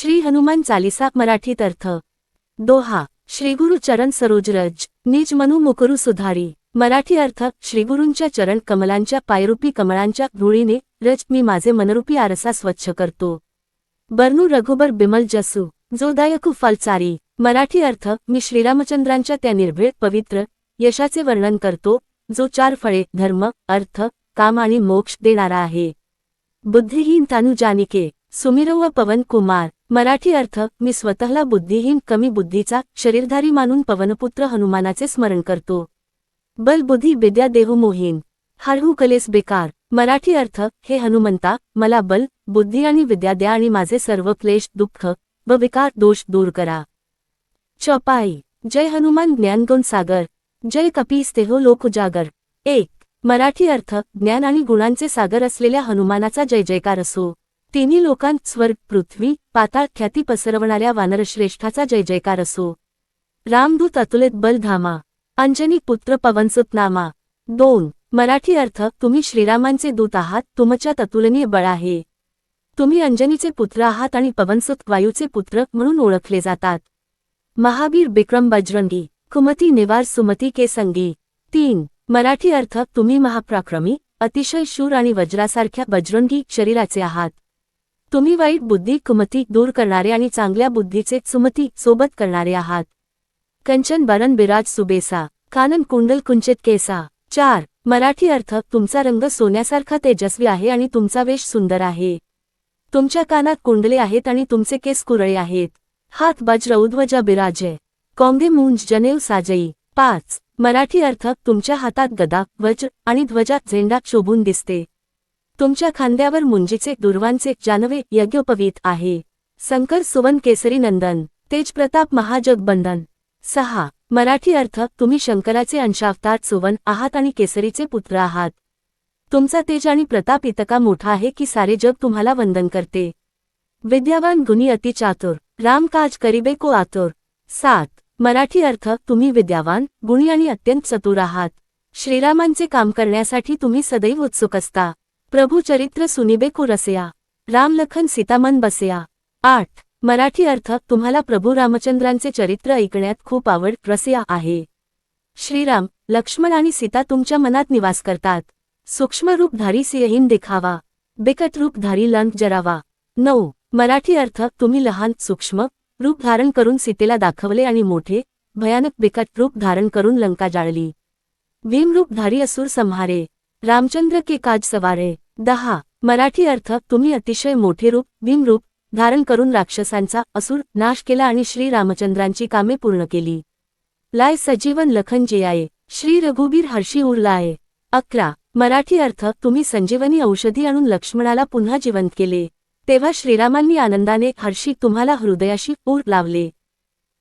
श्री हनुमान चालिसा मराठीत अर्थ. दोहा श्रीगुरु चरण सरोजरज निज मनु मुकुरु सुधारी. मराठी अर्थ श्रीगुरूंच्या चरण कमलांच्या पायरूपी कमळांच्या धुळीने रज मी माझे मनरूपी आरसा स्वच्छ करतो. बर्नू रघुबर बिमल जसू जोदायकू फलचारी मराठी अर्थ मी श्रीरामचंद्रांच्या त्या निर्भेळ पवित्र यशाचे वर्णन करतो जो चार फळे धर्म अर्थ काम आणि मोक्ष देणारा आहे. बुद्धिहीन तानु जानिके सुमिरव पवन कुमार. मराठी अर्थ मी स्वतःला बुद्धिहीन कमी बुद्धीचा शरीरधारी मानून पवनपुत्र हनुमानाचे स्मरण करतो. बलबुद्धी विद्या देहू मोहीन हरहू कलेस बेकार. मराठी अर्थ हे हनुमंता मला बल बुद्धी आणि विद्या द्या आणि माझे सर्व क्लेश दुःख व विकार दोष दूर करा. चौपाई. जय हनुमान ज्ञानगुण सागर. जय कपीस तेहो लोक उजागर. एक. मराठी अर्थ ज्ञान आणि गुणांचे सागर असलेल्या हनुमानाचा जय जयकार असो. तिन्ही लोकांत स्वर्ग पृथ्वी पाताळ ख्याती पसरवणाऱ्या वानरश्रेष्ठाचा जय जयकार असो. रामदूत अतुलेत बलधामा. अंजनी पुत्र पवनसुत नामा दोन मराठी अर्थ तुम्ही श्रीरामांचे दूत आहात तुमच्यात अतुलनीय बळ आहे. तुम्ही अंजनीचे पुत्र आहात आणि पवनसुत वायूचे पुत्र म्हणून ओळखले जातात. महावीर बिक्रम बजरंगी कुमती निवार सुमती के संगी. तीन मराठी अर्थ तुम्ही महापराक्रमी अतिशय शूर आणि वज्रासारख्या बजरंगी शरीराचे आहात. तुम्ही वाईट बुद्धी कुमती दूर करणारे आणि चांगल्या बुद्धीचे सुमती सोबत करणारे आहात. कंचन बरन बिराज सुबेसा कानन कुंडल कुंचित केसा. चार मराठी अर्थ तुमचा रंग सोन्यासारखा तेजस्वी आहे आणि तुमचा वेश सुंदर आहे. तुमच्या कानात कुंडले आहेत आणि तुमचे केस कुरळे आहेत. हात वज्र उध्वजा बिराजे. कॉंगे मुंज जनेव साजई. पाच मराठी अर्थ तुमच्या हातात गदा वज्र आणि ध्वजा झेंडा शोभून दिसते. तुमच्या खांद्यावर मुंजीचे दुर्वांचे जानवे यज्ञोपवीत आहे. संकर सुवन केसरी नंदन तेजप्रताप महाजगबंधन. सहा. मराठी अर्थ तुम्ही शंकराचे अंशावतार सुवन आहात आणि केसरीचे पुत्र आहात. तुमचा तेज आणि प्रताप इतका मोठा आहे की सारे जग तुम्हाला वंदन करते. विद्यावान गुणी अति चातुर रामकाज करिबे को आतुर. सात. मराठी अर्थ तुम्ही विद्यावान गुणी आणि अत्यंत चतुर आहात. श्रीरामांचे काम करण्यासाठी तुम्ही सदैव उत्सुक असता. प्रभू चरित्र सुनिबे को रसया रामलखन सीतामन बसया. आठ. मराठी अर्थ तुम्हाला प्रभू रामचंद्रांचे चरित्र ऐकण्यात खूप आवड रसया आहे. श्रीराम लक्ष्मण आणि सीता तुमच्या मनात निवास करतात. सूक्ष्म रूपधारी सिंहीन दिखावा. बिकट रूपधारी लंक जरावा. नऊ. मराठी अर्थ तुम्ही लहान सूक्ष्म रूप धारण करून सीतेला दाखवले आणि मोठे भयानक बिकट रूप धारण करून लंका जाळली. भीमरूपधारी असुर संहारे. रामचंद्र के काज सवारे. दहा. मराठी अर्थ तुम्ही अतिशय मोठे रूप भीमरूप धारण करून राक्षसांचा असुर नाश केला आणि श्री रामचंद्रांची कामे पूर्ण केली. लाय सजीवन लखन जियाये श्री रघुबीर हर्षी उरला आहे. अकरा. मराठी अर्थ तुम्ही संजीवनी औषधी आणून लक्ष्मणाला पुन्हा जिवंत केले. तेव्हा श्रीरामांनी आनंदाने हर्षी तुम्हाला हृदयाशी पूर लावले.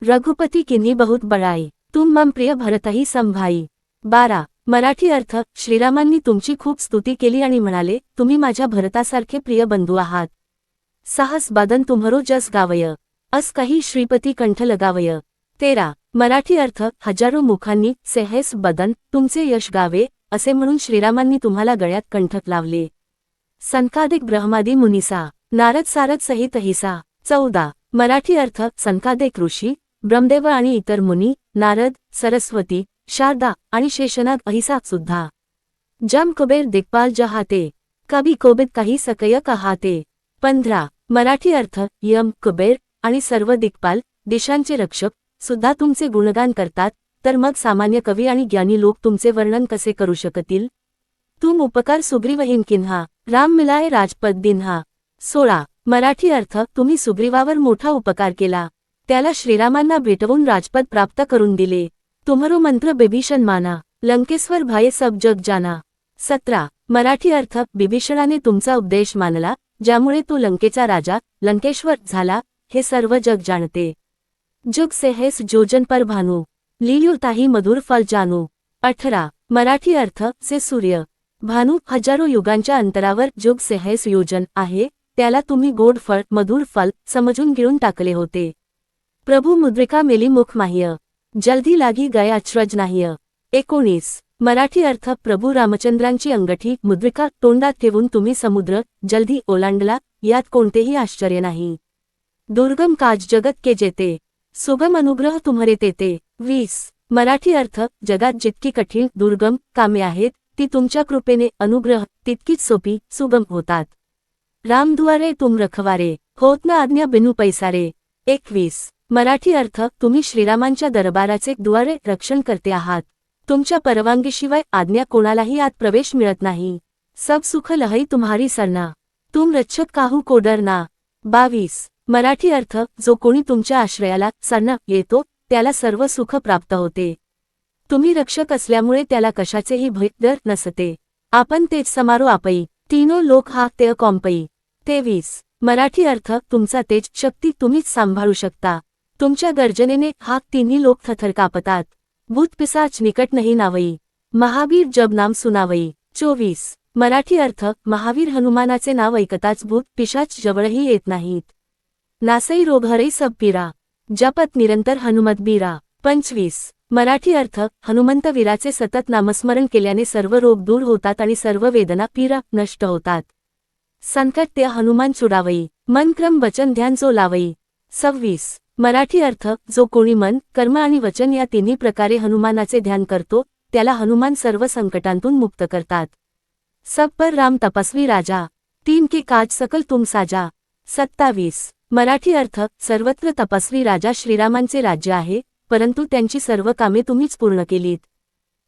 रघुपती किन्ही बहुत बळाई तुम मम प्रिय भरतही संभाई. बारा. मराठी अर्थ श्रीरामांनी तुमची खूप स्तुती केली आणि म्हणाले तुम्ही माझ्या भरतासारखे प्रिय बंधू आहात. साहस बदन तुम्हरो जस गावय. अस काही श्रीपती कंठ लगावय. तेरा मराठी अर्थ हजारो मुखांनी सेहेस बदन तुमचे यश गावे असे म्हणून श्रीरामांनी तुम्हाला गळ्यात कंठक लावले. संकादिक ब्रह्मादी मुनिसा नारद सारद सहित हिसा. चौदा मराठी अर्थ संकादिक ऋषी ब्रह्मदेव आणि इतर मुनी नारद सरस्वती शारदा आणि शेषनाथ अहिसा सुद्धा. जम कुबेर दिग्पाल जहाते कभी कोबित काही सकय कहाते. पंधरा मराठी अर्थ यम कुबेर आणि सर्व दिग्पाल देशांचे रक्षक सुद्धा तुमचे गुणगान करतात तर मग सामान्य कवी आणि ज्ञानी लोक तुमचे वर्णन कसे करू शकतील? तुम उपकार सुग्रीवहीन किन्हा राम मिलाय राजपद दिन्हा. सोळा मराठी अर्थ तुम्ही सुग्रीवावर मोठा उपकार केला. त्याला श्रीरामांना भेटवून राजपद प्राप्त करून दिले. तुम्हरो मंत्र बिभीषण माना लंकेश्वर भाये सब जग जाना. सतरा मराठी अर्थ बिभीषणाने तुमचा उपदेश मानला ज्यामुळे तो लंकेचा राजा लंकेश्वर झाला हे सर्व जग जाणते. जुग से हेस जोजन पर भानू लिलियो मधुर फल जानू. अठरा मराठी अर्थ से सूर्य. भानू हजारो युगांच्या अंतरावर जुग से हेस योजन आहे त्याला तुम्ही गोड फळ मधुर फल समजून गिळून टाकले होते. प्रभू मुद्रिका मेली मुखमाह्य जल्दी लागी गया अचरज नाहीय एकोणीस. मराठी अर्थ प्रभू रामचंद्रांची अंगठी मुद्रिका तोंडात ठेवून तुम्ही समुद्र जल्दी ओलांडला यात कोणतेही आश्चर्य नाही. दुर्गम काज जगत के जेते. सुगम अनुग्रह तुम्हारे तेते. वीस. मराठी अर्थ जगात जितकी कठीण दुर्गम कामे आहेत ती तुमच्या कृपेने अनुग्रह तितकीच सोपी सुगम होतात. रामद्वारे तुम रखवारे. होत न आज्ञा बिनू पैसारे. एकवीस. मराठी अर्थ तुम्ही श्रीरामांच्या दरबाराचे द्वारे रक्षण करते आहात. तुमच्या परवानगीशिवाय आज्ञा कोणालाही आत प्रवेश मिळत नाही. सब सुख लहई तुम्हारी सरना. तुम रक्षक काहू कोडरना बावीस. मराठी अर्थ जो कोणी तुमच्या आश्रयाला सर्ण येतो त्याला सर्व सुख प्राप्त होते. तुम्ही रक्षक असल्यामुळे त्याला कशाचेही भयदर नसते. आपण तेच समारो आपई. तीनो लोक हा ते कॉम्पई तेवीस. मराठी अर्थ तुमचा तेज शक्ती तुम्हीच सांभाळू शकता. तुमच्या गर्जनेने हाक तिन्ही लोक थथर कापतात. भूत पिसाच निकट नाही नावई. महावीर जब नाम सुनावई. चोवीस. मराठी अर्थ महावीर हनुमानाचे नाव ऐकताच भूत पिशाच जवळही येत नाहीत. नासई रोघरई सब पीरा. जपत निरंतर हनुमत बीरा. पंचवीस. मराठी अर्थ हनुमंत वीराचे सतत नामस्मरण केल्याने सर्व रोग दूर होतात आणि सर्व वेदना पीरा नष्ट होतात. संकट ते हनुमान चुडावई. मन क्रम वचन ध्यान जो लावई. सव्वीस. मराठी अर्थ जो कोणी मन कर्म आणि वचन या तिन्ही प्रकारे हनुमानाचे ध्यान करतो त्याला हनुमान सर्व संकटांतून मुक्त करतात. सब पर राम तपस्वी राजा. तीन के काज सकल तुम साजा. सत्तावीस. मराठी अर्थ सर्वत्र तपस्वी राजा श्रीरामांचे राज्य आहे परंतु त्यांची सर्व कामे तुम्हीच पूर्ण केलीत.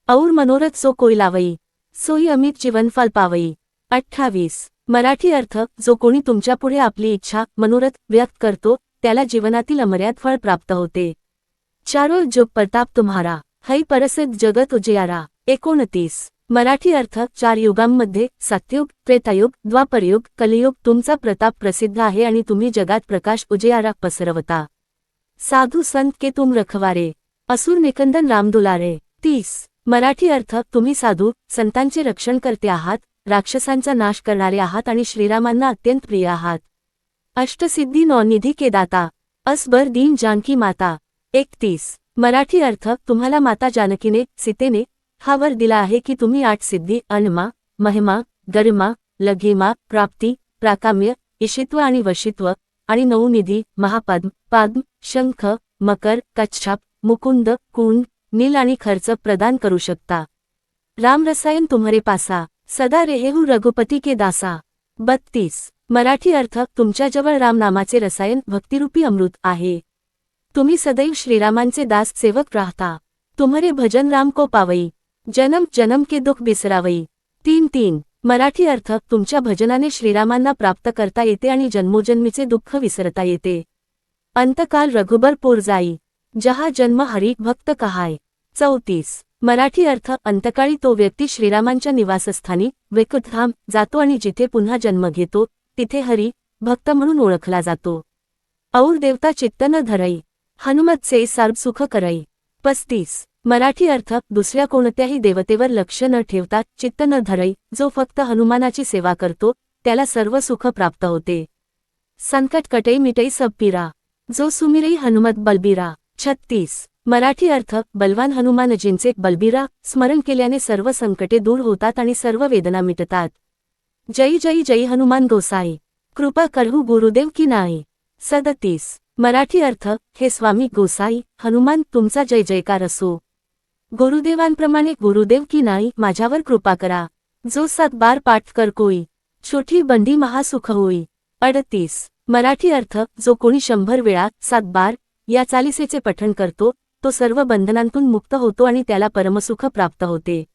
और मनोरथ सो कोई लावई. सोई अमित जीवनफल पावई. अठ्ठावीस. मराठी अर्थ जो कोणी तुमच्यापुढे आपली इच्छा मनोरथ व्यक्त करतो त्याला जीवनातील अमर्याद फळ प्राप्त होते. चारो जुग प्रताप तुम्हारा है परसिद्ध जगत उजियारा. एकोणतीस. मराठी अर्थ चार युगांमध्ये सत्ययुग त्रेतायुग द्वापरयुग कलियुग तुमचा प्रताप प्रसिद्ध आहे आणि तुम्ही जगात प्रकाश उजियारा पसरवता. साधू संत के तुम रखवारे. असुर निकंदन रामदुलारे तीस. मराठी अर्थ तुम्ही साधू संतांचे रक्षण करते आहात राक्षसांचा नाश करणारे आहात आणि श्रीरामांना अत्यंत प्रिय आहात. अष्टसिद्धी नौनिधी के दाता असबर दीन जानकी माता. एकतीस. मराठी अर्थ तुम्हाला माता जानकीने सीतेने हा वर दिला आहे की तुम्ही आठ सिद्धी अनमा महिमा गरिमा लघिमा प्राप्ती प्राकाम्य इशित्व आणि वशित्व आणि नवनिधी महापद्म पद्म शंख मकर कच्छाप मुकुंद कुंड नील आणि खर्च प्रदान करू शकता. राम रसायन तुम्हारे पासा. सदा रेहेहू रघुपती के दासा. बत्तीस. मराठी अर्थ तुमच्याजवळ रामनामाचे रसायन भक्तिरूपी अमृत आहे. तुम्ही सदैव श्रीरामांचे दास सेवक राहता. तुम्हारे भजन राम को पावई. जन्म जन्म के दुख बिसरावई. तीन तीन. मराठी अर्थ तुमच्या भजनाने श्रीरामांना प्राप्त करता येते आणि जन्मोजन्मीचे दुःख विसरता येते. अंतकाल रघुबर पोर जाई. जहा जन्म हरी भक्त कहाय. चौतीस. मराठी अर्थ अंतकाळी तो व्यक्ती श्रीरामांच्या निवासस्थानी वेकुधाम जातो आणि जिथे पुन्हा जन्म घेतो तिथे हरी भक्त म्हणून ओळखला जातो. और देवता चित्तन धरई हनुमतचे सर्व सुख करई. पस्तीस मराठी अर्थ दुसऱ्या कोणत्याही देवतेवर लक्ष न ठेवता चित्त न धरई जो फक्त हनुमानाची सेवा करतो त्याला सर्व सुख प्राप्त होते. संकट कटई मिटई सबपीरा जो सुमिरई हनुमत बलबीरा. छत्तीस मराठी अर्थ बलवान हनुमानजींचे बलबीरा स्मरण केल्याने सर्व संकटे दूर होतात आणि सर्व वेदना मिटतात. जय जय जय हनुमान गोसाई. कृपा करहू गुरुदेव की नाही सदतीस. मराठी अर्थ हे स्वामी गोसाई हनुमान तुमचा जय जयकार असो. गुरुदेवांप्रमाणे गुरुदेव की नाही माझ्यावर कृपा करा. जो सात बार पाठ कर कोई. छोटी बंडी महासुख होई. अडतीस. मराठी अर्थ जो कोणी शंभर वेळा सात बार या चालिसेचे पठण करतो तो सर्व बंधनांतून मुक्त होतो आणि त्याला परमसुख प्राप्त होते.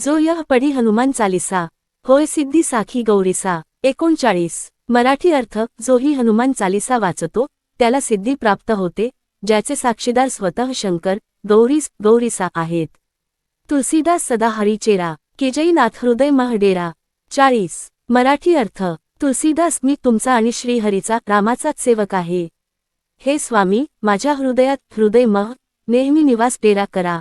जो यह पढी हनुमान चालिसा. होय सिद्धी साखी गौरीसा. एकोणचाळीस. मराठी अर्थ जो ही हनुमान चालिसा वाचतो त्याला सिद्धी प्राप्त होते ज्याचे साक्षीदार स्वतः शंकर गौरीस गौरीसा आहेत. तुलसीदास सदा हरिचेरा केजईनाथ हृदय महडेरा. चाळीस. मराठी अर्थ तुलसीदास मी तुमचा आणि श्रीहरीचा रामाचाच सेवक आहे. हे स्वामी माझ्या हृदयात हृदय मह नेहमी निवास डेरा करा.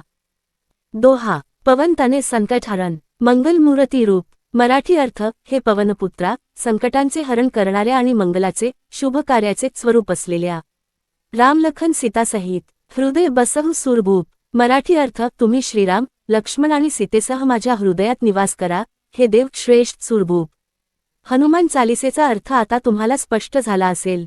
दोहा. पवनताने संकटहरण मंगलमूर्ती रूप. मराठी अर्थ हे पवनपुत्रा संकटांचे हरण करणाऱ्या आणि मंगलाचे शुभ कार्याचे स्वरूप असलेल्या. रामलखन सीतासहित हृदय बसहु सुरभूप मराठी अर्थ तुम्ही श्रीराम लक्ष्मण आणि सीतेसह माझ्या हृदयात निवास करा हे देव श्रेष्ठ सुरभूप. हनुमान चालिसेचा अर्थ आता तुम्हाला स्पष्ट झाला असेल.